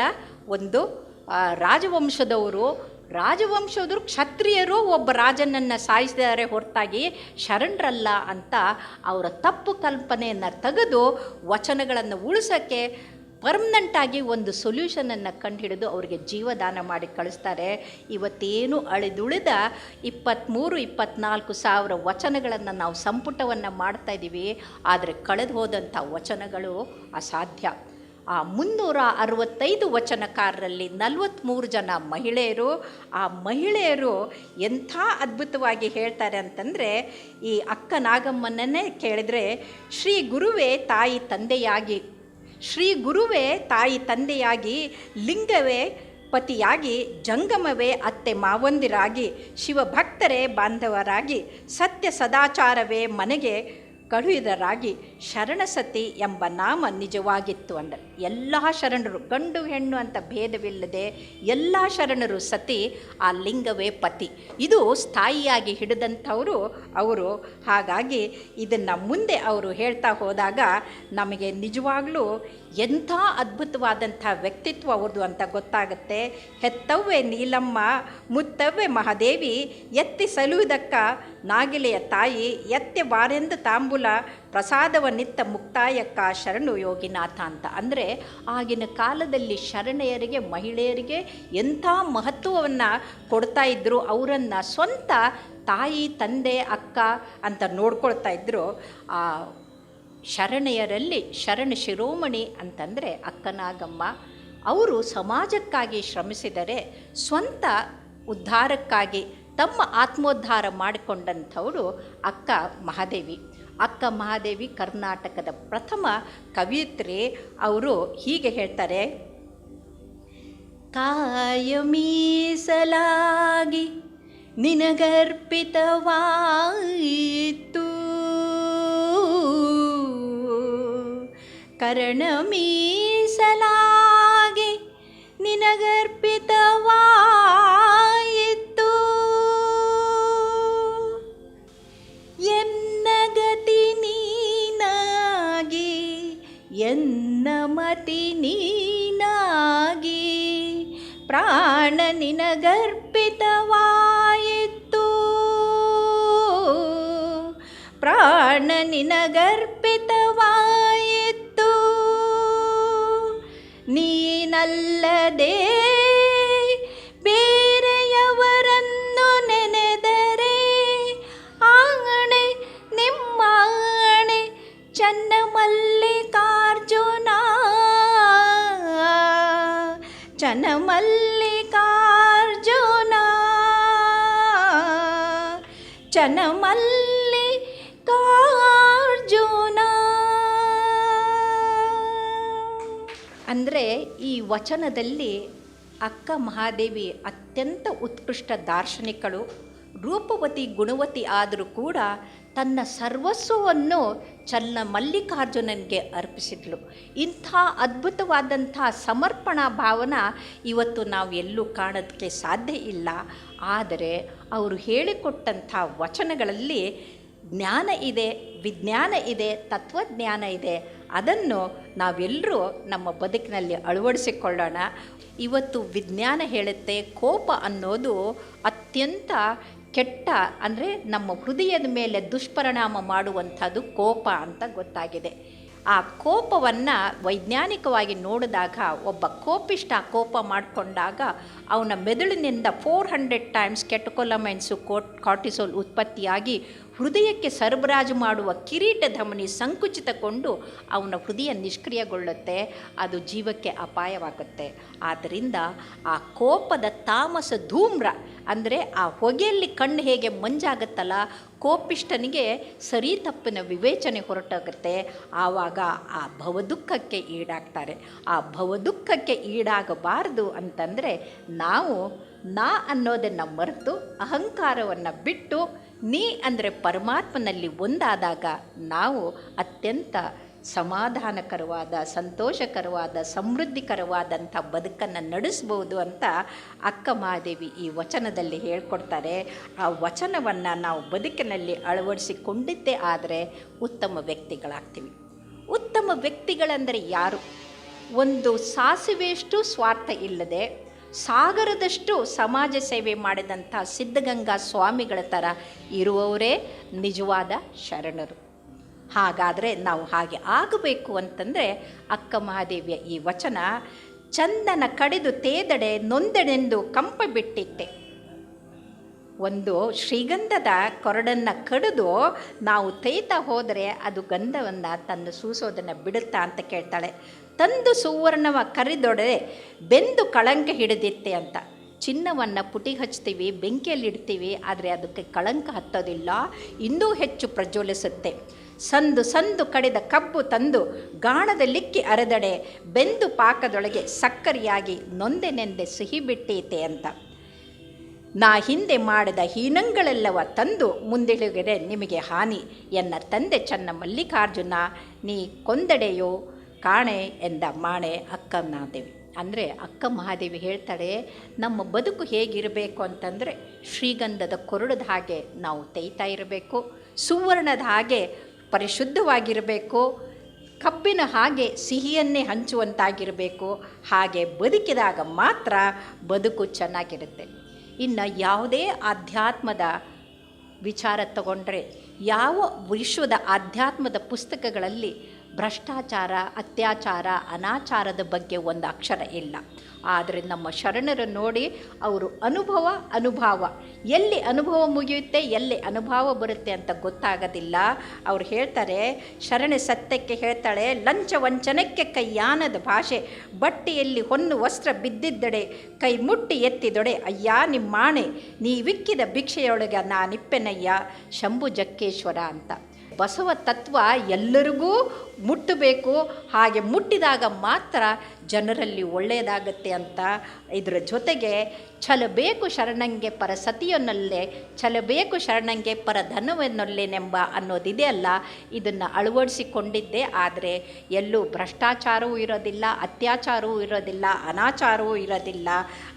ಒಂದು ರಾಜವಂಶದವರು ರಾಜವಂಶದ್ರು ಕ್ಷತ್ರಿಯರು ಒಬ್ಬ ರಾಜನನ್ನು ಸಾಯಿಸಿದ್ದಾರೆ ಹೊರತಾಗಿ ಶರಣರಲ್ಲ ಅಂತ ಅವರ ತಪ್ಪು ಕಲ್ಪನೆಯನ್ನು ತೆಗೆದು ವಚನಗಳನ್ನು ಉಳಿಸೋಕ್ಕೆ ಪರ್ಮನೆಂಟಾಗಿ ಒಂದು ಸೊಲ್ಯೂಷನನ್ನು ಕಂಡುಹಿಡಿದು ಅವರಿಗೆ ಜೀವದಾನ ಮಾಡಿ ಕಳಿಸ್ತಾರೆ. ಇವತ್ತೇನು ಅಳಿದುಳಿದ ಇಪ್ಪತ್ತ್ಮೂರು ಇಪ್ಪತ್ತ್ನಾಲ್ಕು ಸಾವಿರ ವಚನಗಳನ್ನು ನಾವು ಸಂಪುಟವನ್ನು ಮಾಡ್ತಾ ಇದ್ದೀವಿ ಆದರೆ ಕಳೆದು ಹೋದಂಥ ವಚನಗಳು ಅಸಾಧ್ಯ. ಆ ಮುನ್ನೂರ ಅರವತ್ತೈದು ವಚನಕಾರರಲ್ಲಿ ನಲವತ್ತ್ಮೂರು ಜನ ಮಹಿಳೆಯರು. ಆ ಮಹಿಳೆಯರು ಎಂಥ ಅದ್ಭುತವಾಗಿ ಹೇಳ್ತಾರೆ ಅಂತಂದರೆ, ಈ ಅಕ್ಕ ನಾಗಮ್ಮನನ್ನೇ ಕೇಳಿದರೆ, ಶ್ರೀ ಗುರುವೇ ತಾಯಿ ತಂದೆಯಾಗಿ, ಶ್ರೀ ಗುರುವೇ ತಾಯಿ ತಂದೆಯಾಗಿ, ಲಿಂಗವೇ ಪತಿಯಾಗಿ, ಜಂಗಮವೇ ಅತ್ತೆ ಮಾವಂದಿರಾಗಿ, ಶಿವಭಕ್ತರೇ ಬಾಂಧವರಾಗಿ, ಸತ್ಯ ಸದಾಚಾರವೇ ಮನೆಗೆ ಕಳುಹಿದರಾಗಿ, ಶರಣಸತಿ ಎಂಬ ನಾಮ ನಿಜವಾಗಿತ್ತು ಅಂದರೆ ಎಲ್ಲ ಶರಣರು, ಗಂಡು ಹೆಣ್ಣು ಅಂತ ಭೇದವಿಲ್ಲದೆ ಎಲ್ಲ ಶರಣರು ಸತಿ ಆ ಲಿಂಗವೇ ಪತಿ. ಇದು ಸ್ಥಾಯಿಯಾಗಿ ಹಿಡಿದಂಥವರು ಅವರು. ಹಾಗಾಗಿ ಇದನ್ನು ಮುಂದೆ ಅವರು ಹೇಳ್ತಾ ಹೋದಾಗ ನಮಗೆ ನಿಜವಾಗ್ಲೂ ಎಂಥ ಅದ್ಭುತವಾದಂಥ ವ್ಯಕ್ತಿತ್ವ ಅವ್ರದ್ದು ಅಂತ ಗೊತ್ತಾಗುತ್ತೆ. ಹೆತ್ತವ್ವೆ ನೀಲಮ್ಮ, ಮುತ್ತವ್ವೆ ಮಹಾದೇವಿ, ಎತ್ತಿ ಸಲುವುದಕ್ಕ ನಾಗಿಲೆಯ ತಾಯಿ, ಎತ್ತೆ ಬಾರೆಂದು ತಾಂಬೂಲ ಪ್ರಸಾದವನ್ನಿತ್ತ ಮುಕ್ತಾಯಕ್ಕ ಶರಣು ಯೋಗಿನಾಥ ಅಂತ. ಅಂದರೆ ಆಗಿನ ಕಾಲದಲ್ಲಿ ಶರಣೆಯರಿಗೆ, ಮಹಿಳೆಯರಿಗೆ ಎಂಥ ಮಹತ್ವವನ್ನು ಕೊಡ್ತಾ ಇದ್ದರು ಅವರನ್ನು ಸ್ವಂತ ತಾಯಿ, ತಂದೆ, ಅಕ್ಕ ಅಂತ ನೋಡ್ಕೊಳ್ತಾ ಇದ್ದರು ಆ ಶರಣೆಯರಲ್ಲಿ ಶರಣ ಶಿರೋಮಣಿ ಅಂತಂದರೆ ಅಕ್ಕನಾಗಮ್ಮ. ಅವರು ಸಮಾಜಕ್ಕಾಗಿ ಶ್ರಮಿಸಿದರೆ, ಸ್ವಂತ ಉದ್ಧಾರಕ್ಕಾಗಿ ತಮ್ಮ ಆತ್ಮೋದ್ಧಾರ ಮಾಡಿಕೊಂಡಂಥವರು ಅಕ್ಕ ಮಹಾದೇವಿ. ಅಕ್ಕ ಮಹಾದೇವಿ ಕರ್ನಾಟಕದ ಪ್ರಥಮ ಕವಿಯತ್ರಿ ಅವರು ಹೀಗೆ ಹೇಳ್ತಾರೆ. ಕಾಯ ಮೀಸಲಾಗಿ ನಿನಗರ್ಪಿತವಾಯಿತು. ಕರ್ಣ ಮೀಸಲಾಗಿ ನಿನಗರ್ಪಿತವಾಯಿತು ನಿನಗರ್ಪಿತವಾಯಿತು ಪ್ರಾಣ ನಿನಗರ್ಪಿತವಾಯಿತು ನೀನಲ್ಲದೆ ಬೇರೆಯವರನ್ನು ನೆನೆದರೆ ಆಣೆ ನಿಮ್ಮಾಣೆ ಚನ್ನ ಮಲ್ಲಿಕಾರ್ಜುನ ಚನ್ನ ಚನ್ನ ಮಲ್ಲಿಕಾರ್ಜುನ ಅಂದರೆ ಈ ವಚನದಲ್ಲಿ ಅಕ್ಕ ಮಹಾದೇವಿ ಅತ್ಯಂತ ಉತ್ಕೃಷ್ಟ ದಾರ್ಶನಿಕಳು, ರೂಪವತಿ, ಗುಣವತಿ ಆದರೂ ಕೂಡ ತನ್ನ ಸರ್ವಸ್ವವನ್ನು ಚನ್ನ ಮಲ್ಲಿಕಾರ್ಜುನನಿಗೆ ಅರ್ಪಿಸಿದ್ಳು ಇಂಥ ಅದ್ಭುತವಾದಂಥ ಸಮರ್ಪಣಾ ಭಾವನ ಇವತ್ತು ನಾವು ಎಲ್ಲೂ ಕಾಣೋದಕ್ಕೆ ಸಾಧ್ಯ ಇಲ್ಲ. ಆದರೆ ಅವರು ಹೇಳಿಕೊಟ್ಟಂಥ ವಚನಗಳಲ್ಲಿ ಜ್ಞಾನ ಇದೆ, ವಿಜ್ಞಾನ ಇದೆ, ತತ್ವಜ್ಞಾನ ಇದೆ. ಅದನ್ನು ನಾವೆಲ್ಲರೂ ನಮ್ಮ ಬದುಕಿನಲ್ಲಿ ಅಳವಡಿಸಿಕೊಳ್ಳೋಣ. ಇವತ್ತು ವಿಜ್ಞಾನ ಹೇಳುತ್ತೆ, ಕೋಪ ಅನ್ನೋದು ಅತ್ಯಂತ ಕೆಟ್ಟ ಅಂದರೆ ನಮ್ಮ ಹೃದಯದ ಮೇಲೆ ದುಷ್ಪರಿಣಾಮ ಮಾಡುವಂಥದ್ದು ಕೋಪ ಅಂತ ಗೊತ್ತಾಗಿದೆ. ಆ ಕೋಪವನ್ನು ವೈಜ್ಞಾನಿಕವಾಗಿ ನೋಡಿದಾಗ, ಒಬ್ಬ ಕೋಪಿಷ್ಟ ಕೋಪ ಮಾಡಿಕೊಂಡಾಗ ಅವನ ಮೆದುಳಿನಿಂದ ಫೋರ್ ಹಂಡ್ರೆಡ್ ಟೈಮ್ಸ್ ಕೆಟಕೊಲಮೈನ್ಸು ಕೋಟ್ ಕಾರ್ಟಿಸೋಲ್ ಉತ್ಪತ್ತಿಯಾಗಿ ಹೃದಯಕ್ಕೆ ಸರಬರಾಜು ಮಾಡುವ ಕಿರೀಟ ಧಮನಿ ಸಂಕುಚಿತಗೊಂಡು ಅವನ ಹೃದಯ ನಿಷ್ಕ್ರಿಯಗೊಳ್ಳುತ್ತೆ, ಅದು ಜೀವಕ್ಕೆ ಅಪಾಯವಾಗುತ್ತೆ. ಆದ್ದರಿಂದ ಆ ಕೋಪದ ತಾಮಸ ಧೂಮ್ರ, ಅಂದರೆ ಆ ಹೊಗೆಯಲ್ಲಿ ಕಣ್ಣು ಹೇಗೆ ಮಂಜಾಗುತ್ತಲ್ಲ ಕೋಪಿಷ್ಟನಿಗೆ ಸರಿ ತಪ್ಪಿನ ವಿವೇಚನೆ ಹೊರಟಾಗುತ್ತೆ. ಆವಾಗ ಆ ಭವದುಃಖಕ್ಕೆ ಈಡಾಗ್ತಾರೆ. ಆ ಭವದುಃಖಕ್ಕೆ ಈಡಾಗಬಾರದು ಅಂತಂದರೆ ನಾವು ನಾ ಅನ್ನೋದನ್ನು ಮರೆತು ಅಹಂಕಾರವನ್ನು ಬಿಟ್ಟು ನೀ ಅಂದರೆ ಪರಮಾತ್ಮನಲ್ಲಿ ಒಂದಾದಾಗ ನಾವು ಅತ್ಯಂತ ಸಮಾಧಾನಕರವಾದ, ಸಂತೋಷಕರವಾದ, ಸಮೃದ್ಧಿಕರವಾದಂಥ ಬದುಕನ್ನು ನಡೆಸ್ಬೋದು ಅಂತ ಅಕ್ಕ ಮಹಾದೇವಿ ಈ ವಚನದಲ್ಲಿ ಹೇಳ್ಕೊಡ್ತಾರೆ. ಆ ವಚನವನ್ನು ನಾವು ಬದುಕಿನಲ್ಲಿ ಅಳವಡಿಸಿಕೊಂಡಿದ್ದೇ ಆದರೆ ಉತ್ತಮ ವ್ಯಕ್ತಿಗಳಾಗ್ತೀವಿ. ಉತ್ತಮ ವ್ಯಕ್ತಿಗಳಂದರೆ ಯಾರು? ಒಂದು ಸಾಸಿವೆಯಷ್ಟು ಸ್ವಾರ್ಥ ಇಲ್ಲದೆ ಸಾಗರದಷ್ಟು ಸಮಾಜ ಸೇವೆ ಮಾಡಿದಂಥ ಸಿದ್ಧಗಂಗಾ ಸ್ವಾಮಿಗಳ ಥರ ಇರುವವರೇ ನಿಜವಾದ ಶರಣರು. ಹಾಗಾದರೆ ನಾವು ಹಾಗೆ ಆಗಬೇಕು ಅಂತಂದರೆ ಅಕ್ಕ ಮಹಾದೇವಿಯ ಈ ವಚನ, ಚಂದನ ಕಡಿದು ತೇದಡೆ ನೊಂದೆಡೆಂದು ಕಂಪ ಬಿಟ್ಟಿತ್ತೆ ಒಂದು ಶ್ರೀಗಂಧದ ಕೊರಡನ್ನು ಕಡಿದು ನಾವು ತೇಯ್ತಾ ಹೋದರೆ ಅದು ಗಂಧವನ್ನು ತನ್ನ ಸೂಸೋದನ್ನು ಬಿಡುತ್ತಾ ಅಂತ ಕೇಳ್ತಾಳೆ. ತಂದು ಸುವರ್ಣವ ಕರಿದೊಡೆ ಬೆಂದು ಕಳಂಕ ಹಿಡಿದಿತ್ತೆ ಅಂತ. ಚಿನ್ನವನ್ನು ಪುಟಿ ಹಚ್ತೀವಿ, ಬೆಂಕಿಯಲ್ಲಿ ಇಡ್ತೀವಿ, ಆದರೆ ಅದಕ್ಕೆ ಕಳಂಕ ಹತ್ತೋದಿಲ್ಲ. ಇನ್ನೂ ಹೆಚ್ಚು ಪ್ರಜ್ವಲಿಸುತ್ತೆ. ಸಂದು ಸಂದು ಕಡಿದ ಕಬ್ಬು ತಂದು ಗಾಣದ ಲಿಕ್ಕಿ ಅರೆದಡೆ ಬೆಂದು ಪಾಕದೊಳಗೆ ಸಕ್ಕರೆಯಾಗಿ ನೊಂದೆ ನೆಂದೆ ಸಿಹಿ ಬಿಟ್ಟೀತೆ ಅಂತ. ನಾ ಹಿಂದೆ ಮಾಡಿದ ಹೀನಂಗಳೆಲ್ಲವ ತಂದು ಮುಂದಿಳಿದರೆ ನಿಮಗೆ ಹಾನಿ ಎನ್ನ ತಂದೆ ಚನ್ನ ಮಲ್ಲಿಕಾರ್ಜುನ, ನೀ ಕೊಂದಡೆಯೋ ಕಾಣೆ ಎಂದ ಮಾಣೆ ಅಕ್ಕ ಮಹಾದೇವಿ ಅಂದರೆ ಅಕ್ಕ ಮಹಾದೇವಿ ಹೇಳ್ತಾಳೆ, ನಮ್ಮ ಬದುಕು ಹೇಗಿರಬೇಕು ಅಂತಂದರೆ ಶ್ರೀಗಂಧದ ಕೊರಡದ ಹಾಗೆ ನಾವು ತೇಯ್ತಾ ಇರಬೇಕು, ಸುವರ್ಣದ ಹಾಗೆ ಪರಿಶುದ್ಧವಾಗಿರಬೇಕು, ಕಬ್ಬಿನ ಹಾಗೆ ಸಿಹಿಯನ್ನೇ ಹಂಚುವಂತಾಗಿರಬೇಕು, ಹಾಗೆ ಬದುಕಿದಾಗ ಮಾತ್ರ ಬದುಕು ಚೆನ್ನಾಗಿರುತ್ತೆ. ಇನ್ನು ಯಾವುದೇ ಆಧ್ಯಾತ್ಮದ ವಿಚಾರ ತಗೊಂಡ್ರೆ ಯಾವ ವಿಶ್ವದ ಆಧ್ಯಾತ್ಮದ ಪುಸ್ತಕಗಳಲ್ಲಿ ಭ್ರಷ್ಟಾಚಾರ, ಅತ್ಯಾಚಾರ, ಅನಾಚಾರದ ಬಗ್ಗೆ ಒಂದು ಅಕ್ಷರ ಇಲ್ಲ. ಆದರೆ ನಮ್ಮ ಶರಣರು ನೋಡಿ ಅವರು ಅನುಭವ, ಅನುಭಾವ. ಎಲ್ಲಿ ಅನುಭವ ಮುಗಿಯುತ್ತೆ, ಎಲ್ಲಿ ಅನುಭವ ಬರುತ್ತೆ ಅಂತ ಗೊತ್ತಾಗೋದಿಲ್ಲ. ಅವ್ರು ಹೇಳ್ತಾರೆ, ಶರಣೆ ಸತ್ಯಕ್ಕೆ ಹೇಳ್ತಾಳೆ, ಲಂಚ ವಂಚನಕ್ಕೆ ಕೈಯಾನದ ಭಾಷೆ. ಬಟ್ಟೆಯಲ್ಲಿ ಹೊನ್ನು ವಸ್ತ್ರ ಬಿದ್ದಿದ್ದಡೆ, ಕೈ ಮುಟ್ಟಿ ಎತ್ತಿದೊಡೆ. ಅಯ್ಯ, ನಿಮ್ಮಾಣೆ. ನೀವಿಕ್ಕಿದ ಭಿಕ್ಷೆಯೊಳಗೆ ನಾನಿಪ್ಪೆನಯ್ಯ. ಶಂಭು ಜಕ್ಕೇಶ್ವರ ಅಂತ. ಬಸವ ತತ್ವ ಎಲ್ಲರಿಗೂ ಮುಟ್ಟಬೇಕು. ಹಾಗೆ ಮುಟ್ಟಿದಾಗ ಮಾತ್ರ ಜನರಲ್ಲಿ ಒಳ್ಳೆಯದಾಗತ್ತೆ ಅಂತ ಇದರ ಜೊತೆಗೆ ಛಲಬೇಕು ಶರಣಂಗೆ ಪರ ಸತಿಯನ್ನಲ್ಲೇ, ಛಲಬೇಕು ಶರಣಂಗೆ ಪರ ಧನವನ್ನಲ್ಲೇನೆಂಬ ಅನ್ನೋದಿದೆಯಲ್ಲ ಇದನ್ನು ಅಳವಡಿಸಿಕೊಂಡಿದ್ದೆ. ಆದರೆ ಎಲ್ಲೂ ಭ್ರಷ್ಟಾಚಾರವೂ ಇರೋದಿಲ್ಲ, ಅತ್ಯಾಚಾರವೂ ಇರೋದಿಲ್ಲ, ಅನಾಚಾರವೂ ಇರೋದಿಲ್ಲ.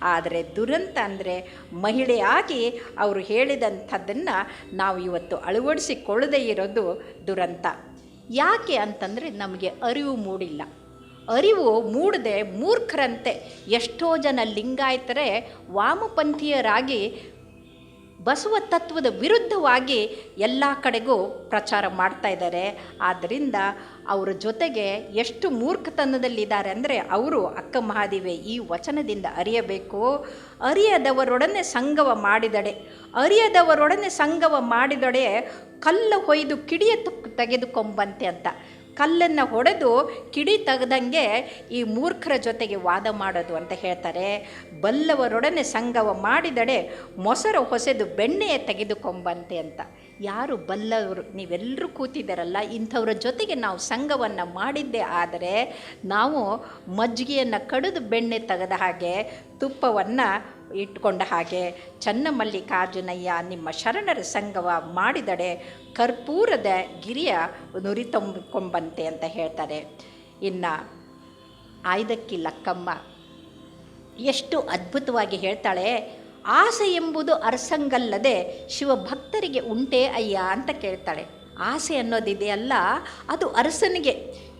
ಆದರೆ ದುರಂತ ಅಂದರೆ ಮಹಿಳೆಯಾಗಿ ಅವರು ಹೇಳಿದಂಥದ್ದನ್ನು ನಾವು ಇವತ್ತು ಅಳವಡಿಸಿಕೊಳ್ಳದೇ ಇರೋದು ದುರಂತ. ಯಾಕೆ ಅಂತಂದರೆ ನಮಗೆ ಅರಿವು ಮೂಡಿಲ್ಲ. ಅರಿವು ಮೂಡದೆ ಮೂರ್ಖರಂತೆ ಎಷ್ಟೋ ಜನ ಲಿಂಗಾಯತರೆ ವಾಮಪಂಥೀಯರಾಗಿ ಬಸವ ತತ್ವದ ವಿರುದ್ಧವಾಗಿ ಎಲ್ಲ ಕಡೆಗೂ ಪ್ರಚಾರ ಮಾಡ್ತಾ ಇದ್ದಾರೆ. ಆದ್ದರಿಂದ ಅವರ ಜೊತೆಗೆ ಎಷ್ಟು ಮೂರ್ಖತನದಲ್ಲಿದ್ದಾರೆ ಅಂದರೆ ಅವರು ಅಕ್ಕ ಮಹಾದೇವಿ ಈ ವಚನದಿಂದ ಅರಿಯಬೇಕು. ಅರಿಯದವರೊಡನೆ ಸಂಗವ ಮಾಡಿದಡೆ. ಅರಿಯದವರೊಡನೆ ಸಂಗವ ಮಾಡಿದಡೆ ಕಲ್ಲು ಹೊಯ್ದು ಕಿಡಿಯ ತೆಗೆದುಕೊಂಬಂತೆ ಅಂತ. ಕಲ್ಲನ್ನು ಹೊಡೆದು ಕಿಡಿ ತೆಗೆದಂಗೆ ಈ ಮೂರ್ಖರ ಜೊತೆಗೆ ವಾದ ಮಾಡೋದು ಅಂತ ಹೇಳ್ತಾರೆ. ಬಲ್ಲವರೊಡನೆ ಸಂಗವ ಮಾಡಿದಡೆ ಮೊಸರು ಹೊಸೆದು ಬೆಣ್ಣೆಯ ತೆಗೆದುಕೊಂಬಂತೆ ಅಂತ. ಯಾರು ಬಲ್ಲವರು? ನೀವೆಲ್ಲರೂ ಕೂತಿದ್ದಾರಲ್ಲ, ಇಂಥವ್ರ ಜೊತೆಗೆ ನಾವು ಸಂಘವನ್ನು ಮಾಡಿದ್ದೇ ಆದರೆ ನಾವು ಮಜ್ಜಿಗೆಯನ್ನು ಕಡಿದು ಬೆಣ್ಣೆ ತೆಗೆದ ಹಾಗೆ ತುಪ್ಪವನ್ನು ಇಟ್ಕೊಂಡ ಹಾಗೆ ಚನ್ನಮಲ್ಲಿಕಾರ್ಜುನಯ್ಯ ನಿಮ್ಮ ಶರಣರ ಸಂಗವ ಮಾಡಿದಡೆ ಕರ್ಪೂರದ ಗಿರಿಯ ನುರಿತೊಂಬಂತೆ ಅಂತ ಹೇಳ್ತಾರೆ. ಇನ್ನು ಆಯ್ದಕ್ಕಿ ಲಕ್ಕಮ್ಮ ಎಷ್ಟು ಅದ್ಭುತವಾಗಿ ಹೇಳ್ತಾಳೆ, ಆಸೆ ಎಂಬುದು ಅರಸಂಗಲ್ಲದೆ ಶಿವಭಕ್ತರಿಗೆ ಉಂಟೇ ಅಯ್ಯ ಅಂತ ಕೇಳ್ತಾಳೆ. ಆಸೆ ಅನ್ನೋದಿದೆಯಲ್ಲ, ಅದು ಅರಸನಿಗೆ.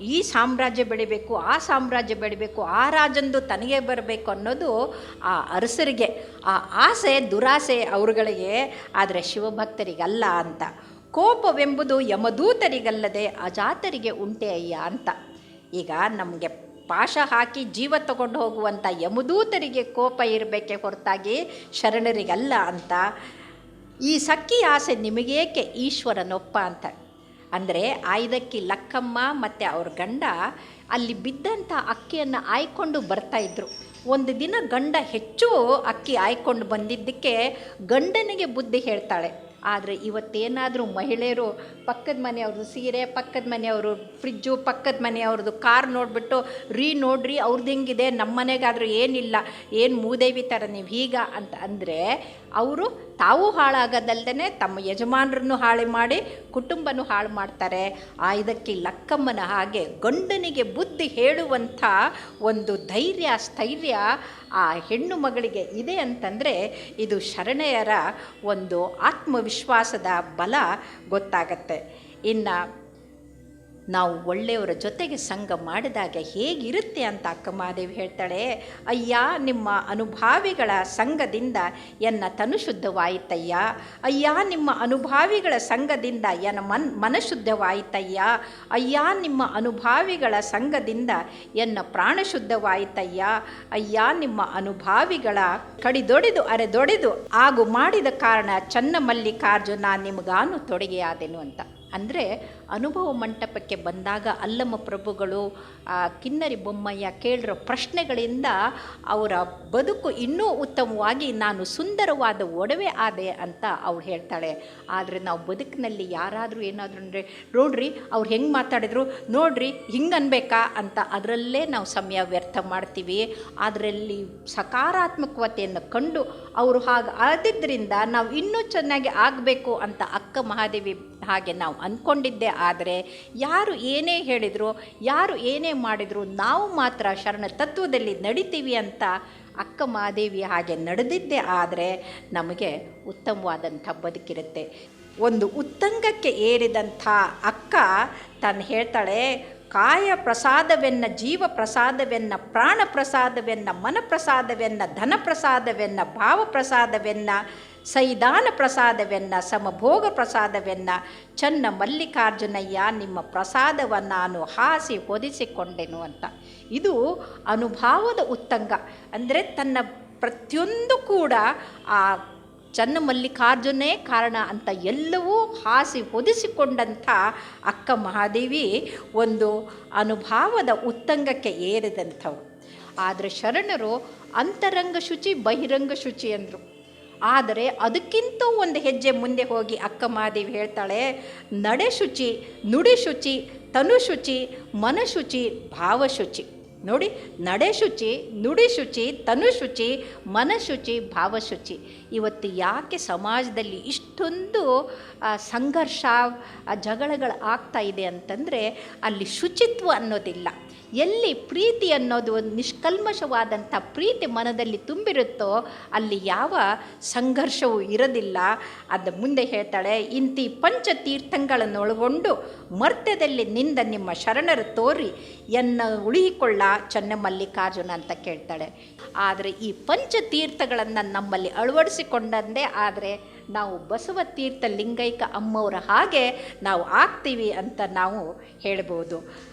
ಈ ಸಾಮ್ರಾಜ್ಯ ಬೆಳಿಬೇಕು, ಆ ಸಾಮ್ರಾಜ್ಯ ಬೆಳಿಬೇಕು, ಆ ರಾಜಂದು ತನಗೆ ಬರಬೇಕು ಅನ್ನೋದು ಆ ಅರಸರಿಗೆ. ಆ ಆಸೆ, ದುರಾಸೆ ಅವರುಗಳಿಗೆ, ಆದರೆ ಶಿವಭಕ್ತರಿಗಲ್ಲ ಅಂತ. ಕೋಪವೆಂಬುದು ಯಮದೂತರಿಗಲ್ಲದೆ ಅಜಾತರಿಗೆ ಉಂಟೆ ಅಯ್ಯ ಅಂತ. ಈಗ ನಮಗೆ ಪಾಶ ಹಾಕಿ ಜೀವ ತಗೊಂಡು ಹೋಗುವಂಥ ಯಮದೂತರಿಗೆ ಕೋಪ ಇರಬೇಕೆ ಹೊರತಾಗಿ ಶರಣರಿಗಲ್ಲ ಅಂತ ಈ ಸಕ್ಕಿ ಆಸೆ ನಿಮಗೇಕೆ ಈಶ್ವರನೊಪ್ಪ ಅಂತ? ಅಂದರೆ ಆಯ್ದಕ್ಕಿ ಲಕ್ಕಮ್ಮ ಮತ್ತು ಅವ್ರ ಗಂಡ ಅಲ್ಲಿ ಬಿದ್ದಂಥ ಅಕ್ಕಿಯನ್ನು ಆಯ್ಕೊಂಡು ಬರ್ತಾಯಿದ್ರು ಒಂದು ದಿನ ಗಂಡ ಹೆಚ್ಚು ಅಕ್ಕಿ ಆಯ್ಕೊಂಡು ಬಂದಿದ್ದಕ್ಕೆ ಗಂಡನಿಗೆ ಬುದ್ಧಿ ಹೇಳ್ತಾಳೆ. ಆದರೆ ಇವತ್ತೇನಾದರೂ ಮಹಿಳೆಯರು ಪಕ್ಕದ ಮನೆಯವ್ರದ್ದು ಸೀರೆ, ಪಕ್ಕದ ಮನೆಯವರು ಫ್ರಿಜ್ಜು, ಪಕ್ಕದ ಮನೆಯವ್ರದ್ದು ಕಾರ್ ನೋಡಿಬಿಟ್ಟು, ರೀ ನೋಡ್ರಿ ಅವ್ರದ್ದು ಹೆಂಗಿದೆ ನಮ್ಮ ಮನೆಗಾದರೂ ಏನಿಲ್ಲ, ಏನು ಮೂದೇವಿ ಥರ ನೀವು ಹೀಗ ಅಂತ ಅಂದರೆ ಅವರು ತಾವು ಹಾಳಾಗೋದಲ್ದೇ ತಮ್ಮ ಯಜಮಾನರನ್ನು ಹಾಳು ಮಾಡಿ ಕುಟುಂಬನೂ ಹಾಳು ಮಾಡ್ತಾರೆ. ಆ ಇದಕ್ಕೆ ಲಕ್ಕಮ್ಮನ ಹಾಗೆ ಗಂಡನಿಗೆ ಬುದ್ಧಿ ಹೇಳುವಂಥ ಒಂದು ಧೈರ್ಯ, ಸ್ಥೈರ್ಯ ಆ ಹೆಣ್ಣು ಮಗಳಿಗೆ ಇದೆ ಅಂತಂದರೆ ಇದು ಶರಣೆಯರ ಒಂದು ಆತ್ಮವಿಶ್ವಾಸದ ಬಲ ಗೊತ್ತಾಗತ್ತೆ. ಇನ್ನು ನಾವು ಒಳ್ಳೆಯವರ ಜೊತೆಗೆ ಸಂಘ ಮಾಡಿದಾಗ ಹೇಗಿರುತ್ತೆ ಅಂತ ಅಕ್ಕ ಮಹಾದೇವಿ ಹೇಳ್ತಾಳೆ, ಅಯ್ಯ, ನಿಮ್ಮ ಅನುಭಾವಿಗಳ ಸಂಘದಿಂದ ಎನ್ನ ತನು ಶುದ್ಧವಾಯಿತಯ್ಯ ಅಯ್ಯ, ನಿಮ್ಮ ಅನುಭಾವಿಗಳ ಸಂಘದಿಂದ ಎನ್ನ ಮನ್, ಮನಶುದ್ಧವಾಯಿತಯ್ಯ. ಅಯ್ಯ, ನಿಮ್ಮ ಅನುಭಾವಿಗಳ ಸಂಘದಿಂದ ಎನ್ನ ಪ್ರಾಣ ಶುದ್ಧವಾಯಿತಯ್ಯ ಅಯ್ಯ, ನಿಮ್ಮ ಅನುಭಾವಿಗಳ ಕಡಿದೊಡೆದು ಅರೆದೊಡೆದು ಹಾಗೂ ಮಾಡಿದ ಕಾರಣ ಚನ್ನಮಲ್ಲಿಕಾರ್ಜುನ ನಿಮಗಾನು ತೊಡಗೆಯಾದೆನು ಅಂತ. ಅಂದರೆ ಅನುಭವ ಮಂಟಪಕ್ಕೆ ಬಂದಾಗ ಅಲ್ಲಮ್ಮ ಪ್ರಭುಗಳು ಕಿನ್ನರಿ ಬೊಮ್ಮಯ್ಯ ಕೇಳಿರೋ ಪ್ರಶ್ನೆಗಳಿಂದ ಅವರ ಬದುಕು ಇನ್ನೂ ಉತ್ತಮವಾಗಿ ನಾನು ಸುಂದರವಾದ ಒಡವೆ ಆದೆ ಅಂತ ಅವ್ರು ಹೇಳ್ತಾಳೆ. ಆದರೆ ನಾವು ಬದುಕಿನಲ್ಲಿ ಯಾರಾದರೂ ಏನಾದರೂ ಅಂದರೆ, ನೋಡ್ರಿ, ಅವ್ರು ಹೆಂಗೆ ಮಾತಾಡಿದ್ರು, ನೋಡ್ರಿ, ಹಿಂಗೆ ಅನ್ಬೇಕಾ ಅಂತ ಅದರಲ್ಲೇ ನಾವು ಸಮಯ ವ್ಯರ್ಥ ಮಾಡ್ತೀವಿ. ಅದರಲ್ಲಿ ಸಕಾರಾತ್ಮಕತೆಯನ್ನು ಕಂಡು ಅವರು ಹಾಗೆ ಆದಿದ್ದರಿಂದ ನಾವು ಇನ್ನೂ ಚೆನ್ನಾಗಿ ಆಗಬೇಕು ಅಂತ ಅಕ್ಕ ಮಹಾದೇವಿ ಹಾಗೆ ನಾವು ಅಂದ್ಕೊಂಡಿದ್ದೆ ಆದರೆ ಯಾರು ಏನೇ ಹೇಳಿದರು, ಯಾರು ಏನೇ ಮಾಡಿದರೂ, ನಾವು ಮಾತ್ರ ಶರಣ ತತ್ವದಲ್ಲಿ ನಡಿತೀವಿ ಅಂತ ಅಕ್ಕ ಮಹಾದೇವಿ ಹಾಗೆ ನಡೆದಿದ್ದೆ. ಆದರೆ ನಮಗೆ ಉತ್ತಮವಾದಂಥ ಬದುಕಿರುತ್ತೆ. ಒಂದು ಉತ್ತಂಗಕ್ಕೆ ಏರಿದಂಥ ಅಕ್ಕ ತಾನು ಹೇಳ್ತಾಳೆ ಕಾಯ ಪ್ರಸಾದವೆನ್ನ ಜೀವ ಪ್ರಸಾದವೆನ್ನ ಪ್ರಾಣ ಪ್ರಸಾದವೆನ್ನ ಮನ ಪ್ರಸಾದವೆನ್ನ ಧನ ಪ್ರಸಾದವೆನ್ನ ಭಾವ ಪ್ರಸಾದವೆನ್ನ ಸೈದಾನ ಪ್ರಸಾದವೆನ್ನ ಸಮಭೋಗ ಪ್ರಸಾದವೆನ್ನ ಚನ್ನ ಮಲ್ಲಿಕಾರ್ಜುನಯ್ಯ ನಿಮ್ಮ ಪ್ರಸಾದವನ್ನು ನಾನು ಹಾಸಿ ಹೊದಿಸಿಕೊಂಡೆನು ಅಂತ. ಇದು ಅನುಭಾವದ ಉತ್ತಂಗ. ಅಂದರೆ ತನ್ನ ಪ್ರತಿಯೊಂದು ಕೂಡ ಆ ಚನ್ನ ಮಲ್ಲಿಕಾರ್ಜುನೇ ಕಾರಣ ಅಂತ ಎಲ್ಲವೂ ಹಾಸಿ ಹೊದಿಸಿಕೊಂಡಂಥ ಅಕ್ಕ ಮಹಾದೇವಿ ಒಂದು ಅನುಭಾವದ ಉತ್ತಂಗಕ್ಕೆ ಏರಿದಂಥವು ಆದರೆ ಶರಣರು ಅಂತರಂಗ ಶುಚಿ, ಬಹಿರಂಗ ಶುಚಿ ಅಂದರು. ಆದರೆ ಅದಕ್ಕಿಂತ ಒಂದು ಹೆಜ್ಜೆ ಮುಂದೆ ಹೋಗಿ ಅಕ್ಕ ಮಹಾದೇವಿ ಹೇಳ್ತಾಳೆ, ನಡೆ ಶುಚಿ, ನುಡಿ ಶುಚಿ, ತನು ಶುಚಿ ಮನಶುಚಿ ಭಾವಶುಚಿ ನೋಡಿ ನಡೆ ಶುಚಿ ನುಡಿ ಶುಚಿ ತನು ಶುಚಿ ಮನಶುಚಿ, ಭಾವಶುಚಿ. ಇವತ್ತು ಯಾಕೆ ಸಮಾಜದಲ್ಲಿ ಇಷ್ಟೊಂದು ಸಂಘರ್ಷ ಜಗಳಗಳು ಆಗ್ತಾ ಇದೆ ಅಂತಂದರೆ ಅಲ್ಲಿ ಶುಚಿತ್ವ ಅನ್ನೋದಿಲ್ಲ. ಎಲ್ಲಿ ಪ್ರೀತಿ ಅನ್ನೋದು ಒಂದು ನಿಷ್ಕಲ್ಮಶವಾದಂಥ ಪ್ರೀತಿ ಮನದಲ್ಲಿ ತುಂಬಿರುತ್ತೋ ಅಲ್ಲಿ ಯಾವ ಸಂಘರ್ಷವೂ ಇರೋದಿಲ್ಲ. ಅದು ಮುಂದೆ ಹೇಳ್ತಾಳೆ, ಇಂತಿ ಪಂಚತೀರ್ಥಗಳನ್ನು ಒಳಗೊಂಡು ಮರ್ತ್ಯದಲ್ಲಿ ನಿಂದ ನಿಮ್ಮ ಶರಣರು ತೋರಿ ಎನ್ನ ಉಳಿಹಿಕೊಳ್ಳ ಚನ್ನಮಲ್ಲಿಕಾರ್ಜುನ ಅಂತ ಕೇಳ್ತಾಳೆ. ಆದರೆ ಈ ಪಂಚತೀರ್ಥಗಳನ್ನು ನಮ್ಮಲ್ಲಿ ಅಳವಡಿಸಿಕೊಂಡಂದೇ ಆದರೆ ನಾವು ಬಸವ ತೀರ್ಥ ಲಿಂಗೈಕ ಅಮ್ಮವರ ಹಾಗೆ ನಾವು ಆಗ್ತೀವಿ ಅಂತ ನಾವು ಹೇಳ್ಬೋದು.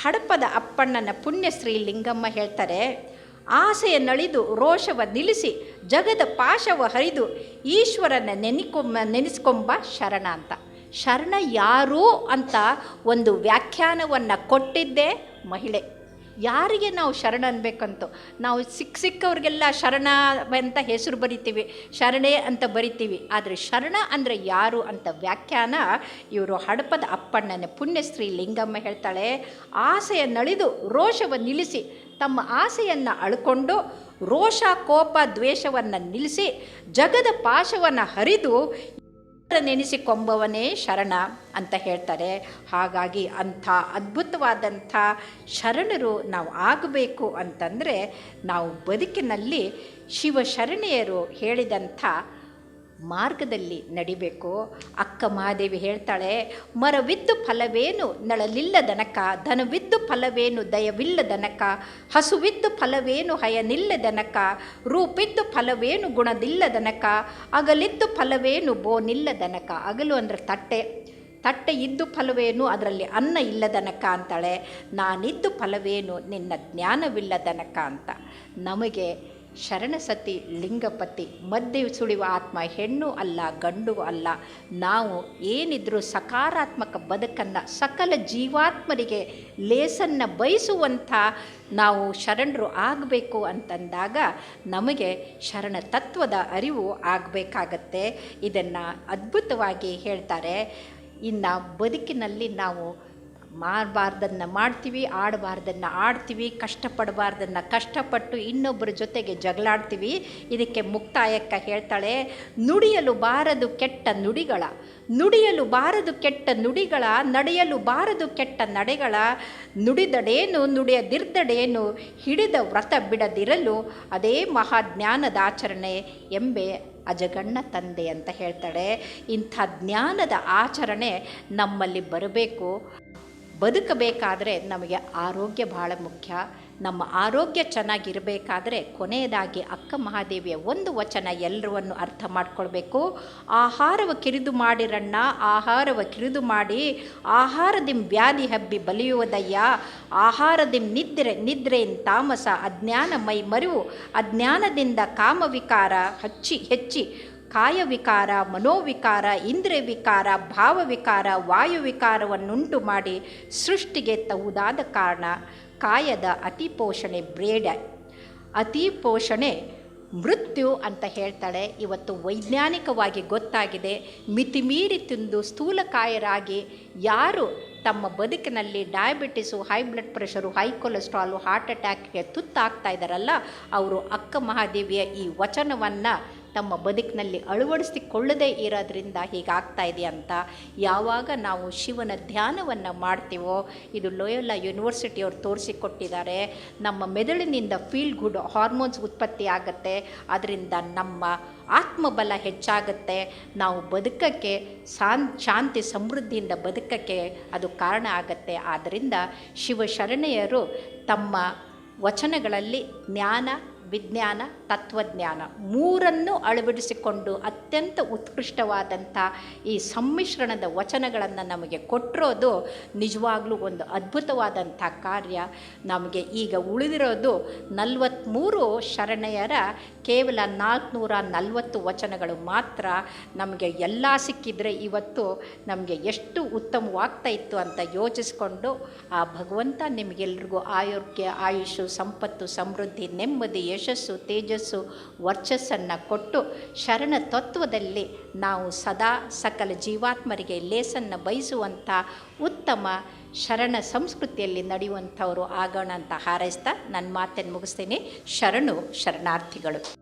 ಹಡಪದ ಅಪ್ಪಣ್ಣನ ಪುಣ್ಯಶ್ರೀ ಲಿಂಗಮ್ಮ ಹೇಳ್ತಾರೆ, ಆಸೆಯ ನಳಿದು ರೋಷವ ನಿಲ್ಲಿಸಿ, ಜಗದ ಪಾಶವ ಹರಿದು, ಈಶ್ವರನ ನೆನಿಕೊಂಬ ನೆನೆಸ್ಕೊಂಬ ಶರಣ ಅಂತ. ಶರಣ ಯಾರು ಅಂತ ಒಂದು ವ್ಯಾಖ್ಯಾನವನ್ನು ಕೊಟ್ಟಿದ್ದೇ ಮಹಿಳೆ. ಯಾರಿಗೆ ನಾವು ಶರಣ ಅನ್ಬೇಕಂತ, ನಾವು ಸಿಕ್ಕ ಸಿಕ್ಕವ್ರಿಗೆಲ್ಲ ಶರಣ ಅಂತ ಹೆಸರು ಬರಿತೀವಿ, ಶರಣೆ ಅಂತ ಬರಿತೀವಿ. ಆದರೆ ಶರಣ ಅಂದರೆ ಯಾರು ಅಂತ ವ್ಯಾಖ್ಯಾನ ಇವರು ಹಡಪದ ಅಪ್ಪಣ್ಣನ ಪುಣ್ಯಶ್ರೀ ಲಿಂಗಮ್ಮ ಹೇಳ್ತಾಳೆ. ಆಸೆಯ ನಳಿದು ರೋಷವ ನಿಲ್ಲಿಸಿ, ತಮ್ಮ ಆಸೆಯನ್ನು ಅಳ್ಕೊಂಡು ರೋಷ, ಕೋಪ, ದ್ವೇಷವನ್ನು ನಿಲ್ಲಿಸಿ, ಜಗದ ಪಾಶವನ್ನು ಹರಿದು ನೆನೆಸಿಕೊಂಬವನೇ ಶರಣ ಅಂತ ಹೇಳ್ತಾರೆ. ಹಾಗಾಗಿ ಅಂಥ ಅದ್ಭುತವಾದಂಥ ಶರಣರು ನಾವು ಆಗಬೇಕು ಅಂತಂದರೆ ನಾವು ಬದುಕಿನಲ್ಲಿ ಶಿವಶರಣೆಯರು ಹೇಳಿದಂಥ ಮಾರ್ಗದಲ್ಲಿ ನಡಿಬೇಕು. ಅಕ್ಕ ಮಹಾದೇವಿ ಹೇಳ್ತಾಳೆ, ಮರವಿದ್ದು ಫಲವೇನು ನಳಲಿಲ್ಲ ದನಕ ಧನವಿದ್ದು ಫಲವೇನು ದಯವಿಲ್ಲ ದನಕ ಹಸುವಿದ್ದು ಫಲವೇನು ಹಯನಿಲ್ಲದನಕ, ರೂಪಿದ್ದು ಫಲವೇನು ಗುಣದಿಲ್ಲದನಕ, ಅಗಲಿದ್ದು ಫಲವೇನು ಬೋನಿಲ್ಲ ದನಕ ಅಗಲು ಅಂದರೆ ತಟ್ಟೆ. ತಟ್ಟೆ ಇದ್ದು ಫಲವೇನು ಅದರಲ್ಲಿ ಅನ್ನ ಇಲ್ಲದನಕ ಅಂತಾಳೆ. ನಾನಿದ್ದು ಫಲವೇನು ನಿನ್ನ ಜ್ಞಾನವಿಲ್ಲದನಕ ಅಂತ. ನಮಗೆ ಶರಣಸತಿ ಲಿಂಗಪತಿ ಮಧ್ಯೆ ಸುಳಿವ ಆತ್ಮ, ಹೆಣ್ಣು ಅಲ್ಲ, ಗಂಡು ಅಲ್ಲ. ನಾವು ಏನಿದ್ರೂ ಸಕಾರಾತ್ಮಕ ಬದುಕನ್ನು, ಸಕಲ ಜೀವಾತ್ಮರಿಗೆ ಲೇಸನ್ನು ಬಯಸುವಂಥ ನಾವು ಶರಣರು ಆಗಬೇಕು ಅಂತಂದಾಗ ನಮಗೆ ಶರಣ ತತ್ವದ ಅರಿವು ಆಗಬೇಕಾಗತ್ತೆ. ಇದನ್ನು ಅದ್ಭುತವಾಗಿ ಹೇಳ್ತಾರೆ. ಇನ್ನು ಬದುಕಿನಲ್ಲಿ ನಾವು ಮಾಡಬಾರ್ದನ್ನು ಮಾಡ್ತೀವಿ, ಆಡಬಾರ್ದನ್ನು ಆಡ್ತೀವಿ, ಕಷ್ಟಪಡಬಾರ್ದನ್ನು ಕಷ್ಟಪಟ್ಟು ಇನ್ನೊಬ್ಬರ ಜೊತೆಗೆ ಜಗಳಾಡ್ತೀವಿ ಇದಕ್ಕೆ ಮುಕ್ತಾಯಕ್ಕ ಹೇಳ್ತಾಳೆ, ನುಡಿಯಲು ಬಾರದು ಕೆಟ್ಟ ನುಡಿಗಳ. ನುಡಿಯಲು ಬಾರದು ಕೆಟ್ಟ ನುಡಿಗಳ, ನಡೆಯಲು ಬಾರದು ಕೆಟ್ಟ ನಡೆಗಳ. ನುಡಿದಡೇನು, ನುಡಿಯದಿರ್ದಡೇನು, ಹಿಡಿದ ವ್ರತ ಬಿಡದಿರಲು ಅದೇ ಮಹಾಜ್ಞಾನದ ಆಚರಣೆ ಎಂಬೆ ಅಜಗಣ್ಣ ತಂದೆ ಅಂತ ಹೇಳ್ತಾಳೆ. ಇಂಥ ಜ್ಞಾನದ ಆಚರಣೆ ನಮ್ಮಲ್ಲಿ ಬರಬೇಕು. ಬದುಕಬೇಕಾದ್ರೆ ನಮಗೆ ಆರೋಗ್ಯ ಬಹಳ ಮುಖ್ಯ. ನಮ್ಮ ಆರೋಗ್ಯ ಚೆನ್ನಾಗಿರಬೇಕಾದ್ರೆ ಕೊನೆಯದಾಗಿ ಅಕ್ಕ ಮಹಾದೇವಿಯ ಒಂದು ವಚನ ಎಲ್ಲರವನ್ನು ಅರ್ಥ ಮಾಡ್ಕೊಳ್ಬೇಕು. ಆಹಾರವ ಕಿರಿದು ಮಾಡಿರಣ್ಣ ಆಹಾರವ ಕಿರಿದು ಮಾಡಿ, ಆಹಾರದಿಂ ವ್ಯಾಧಿ ಹಬ್ಬಿ ಬಲಿಯುವುದಯ್ಯ, ಆಹಾರದಿಂ ನಿದ್ರೆ ನಿದ್ರೆಯಿಂದ ತಾಮಸ ಅಜ್ಞಾನ ಮೈ ಮರಿವು ಅಜ್ಞಾನದಿಂದ ಕಾಮವಿಕಾರ ಹಚ್ಚಿ ಹೆಚ್ಚಿ ಕಾಯವಿಕಾರ, ಮನೋವಿಕಾರ ಇಂದ್ರಿಯ ವಿಕಾರ ಭಾವವಿಕಾರ, ವಾಯುವಿಕಾರವನ್ನುಂಟು ಮಾಡಿ ಸೃಷ್ಟಿಗೆ ತವುದಾದ ಕಾರಣ ಕಾಯದ ಅತಿಪೋಷಣೆ ಬ್ರೇಡ. ಅತಿ ಪೋಷಣೆ ಮೃತ್ಯು ಅಂತ ಹೇಳ್ತಾಳೆ. ಇವತ್ತು ವೈಜ್ಞಾನಿಕವಾಗಿ ಗೊತ್ತಾಗಿದೆ. ಮಿತಿಮೀರಿ ತಿಂದು ಸ್ಥೂಲಕಾಯರಾಗಿ ಯಾರು ತಮ್ಮ ಬದುಕಿನಲ್ಲಿ diabetes, high blood pressure, high cholesterol, heart ಅಟ್ಯಾಕ್ಗೆ ತುತ್ತಾಗ್ತಾ ಇದ್ದಾರಲ್ಲ, ಅವರು ಅಕ್ಕ ಮಹಾದೇವಿಯ ಈ ವಚನವನ್ನು ತಮ್ಮ ಬದುಕಿನಲ್ಲಿ ಅಳವಡಿಸಿಕೊಳ್ಳದೆ ಇರೋದ್ರಿಂದ ಹೀಗಾಗ್ತಾ ಇದೆ ಅಂತ ಯಾವಾಗ ನಾವು ಶಿವನ ಧ್ಯಾನವನ್ನು ಮಾಡ್ತೀವೋ, ಇದು ಲೋಯೋಲಾ ಯೂನಿವರ್ಸಿಟಿಯವರು ತೋರಿಸಿಕೊಟ್ಟಿದ್ದಾರೆ. ನಮ್ಮ ಮೆದುಳಿನಿಂದ ಫೀಲ್ ಗುಡ್ ಹಾರ್ಮೋನ್ಸ್ ಉತ್ಪತ್ತಿ ಆಗುತ್ತೆ. ಅದರಿಂದ ನಮ್ಮ ಆತ್ಮಬಲ ಹೆಚ್ಚಾಗುತ್ತೆ. ನಾವು ಬದುಕಕ್ಕೆ ಸಾನ್, ಶಾಂತಿ ಸಮೃದ್ಧಿಯಿಂದ ಬದುಕಕ್ಕೆ ಅದು ಕಾರಣ ಆಗುತ್ತೆ. ಆದ್ದರಿಂದ ಶಿವಶರಣೆಯರು ತಮ್ಮ ವಚನಗಳಲ್ಲಿ ಜ್ಞಾನ, ವಿಜ್ಞಾನ ತತ್ವಜ್ಞಾನ ಮೂರನ್ನು ಅಳವಡಿಸಿಕೊಂಡು ಅತ್ಯಂತ ಉತ್ಕೃಷ್ಟವಾದಂಥ ಈ ಸಮ್ಮಿಶ್ರಣದ ವಚನಗಳನ್ನು ನಮಗೆ ಕೊಟ್ಟಿರೋದು ನಿಜವಾಗ್ಲೂ ಒಂದು ಅದ್ಭುತವಾದಂಥ ಕಾರ್ಯ. ನಮಗೆ ಈಗ ಉಳಿದಿರೋದು ನಲವತ್ತ್ಮೂರು ಶರಣೆಯರ ಕೇವಲ ನಾಲ್ಕುನೂರ ನಲವತ್ತು ವಚನಗಳು ಮಾತ್ರ. ನಮಗೆ ಎಲ್ಲ ಸಿಕ್ಕಿದರೆ ಇವತ್ತು ನಮಗೆ ಎಷ್ಟು ಉತ್ತಮವಾಗ್ತಾ ಇತ್ತು ಅಂತ ಯೋಚಿಸ್ಕೊಂಡು ಆ ಭಗವಂತ ನಿಮಗೆಲ್ರಿಗೂ ಆರೋಗ್ಯ, ಆಯುಷು, ಸಂಪತ್ತು, ಸಮೃದ್ಧಿ, ನೆಮ್ಮದಿ, ಯಶಸ್ಸು, ತೇಜಸ್ಸು ವರ್ಚಸ್ಸನ್ನು ಕೊಟ್ಟು ಶರಣ ತತ್ವದಲ್ಲಿ ನಾವು ಸದಾ ಸಕಲ ಜೀವಾತ್ಮರಿಗೆ ಲೇಸನ್ನು ಬಯಸುವಂಥ ಉತ್ತಮ ಶರಣ ಸಂಸ್ಕೃತಿಯಲ್ಲಿ ನಡೆಯುವಂಥವರು ಆಗೋಣ ಅಂತ ಹಾರೈಸ್ತಾ ನನ್ನ ಮಾತನ್ನು ಮುಗಿಸ್ತೀನಿ. ಶರಣು ಶರಣಾರ್ಥಿಗಳು.